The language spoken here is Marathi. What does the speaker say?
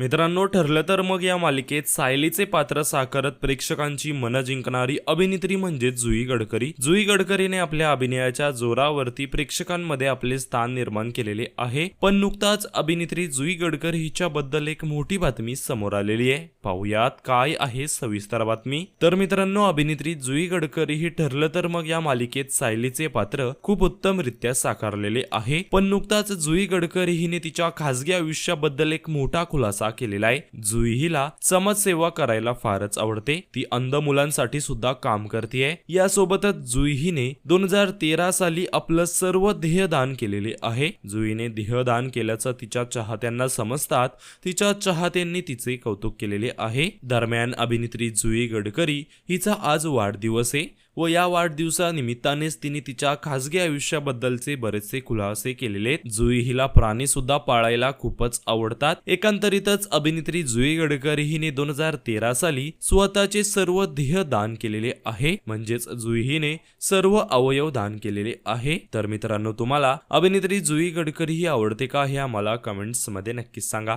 मित्रांनो ठरलं तर मग या मालिकेत सायलीचे पात्र साकारत प्रेक्षकांची मनं जिंकणारी अभिनेत्री म्हणजे जुई गडकरी. जुई गडकरीने आपल्या अभिनयाच्या जोरावरती प्रेक्षकांमध्ये आपले स्थान निर्माण केलेले आहे. पण नुकताच अभिनेत्री जुई गडकरी हिच्याबद्दल एक मोठी बातमी समोर आलेली आहे. पाहुयात काय आहे सविस्तर बातमी. तर मित्रांनो अभिनेत्री जुई गडकरी ही ठरलं तर मग या मालिकेत सायलीचे पात्र खूप उत्तमरित्या साकारलेले आहे. पण नुकताच जुई गडकरी हिने तिच्या खासगी आयुष्याबद्दल एक मोठा खुलासा केलेला आहे. जुई हिला समाजसेवा करायला फारच आवडते. ती अंध मुलांसाठी सुद्धा काम करते यासोबतच जुई हिने दोन हजार तेरा साली आपलं सर्व ध्येय दान केलेले आहे. जुईने देहदान केल्याचं तिच्या चाहत्यांना समजतात. तिच्या चाहत्यांनी तिचे कौतुक केलेले आहे. दरम्यान अभिनेत्री जुई गडकरी हिचा आज वाढदिवस आहे. व या वाढदिवसानिमित्तानेच तिने तिच्या खासगी आयुष्याबद्दलचे बरेचसे खुलासे केलेले जुई हिला प्राणी सुद्धा पाळायला खूपच आवडतात. एकांतरीतच अभिनेत्री जुई गडकरी हिने दोन हजार तेरा साली स्वतःचे सर्व ध्येय दान केलेले आहे. म्हणजेच जुई हिने सर्व अवयव दान केलेले आहे. तर मित्रांनो तुम्हाला अभिनेत्री जुई गडकरी ही आवडते का हे आम्हाला कमेंट्समध्ये नक्कीच सांगा.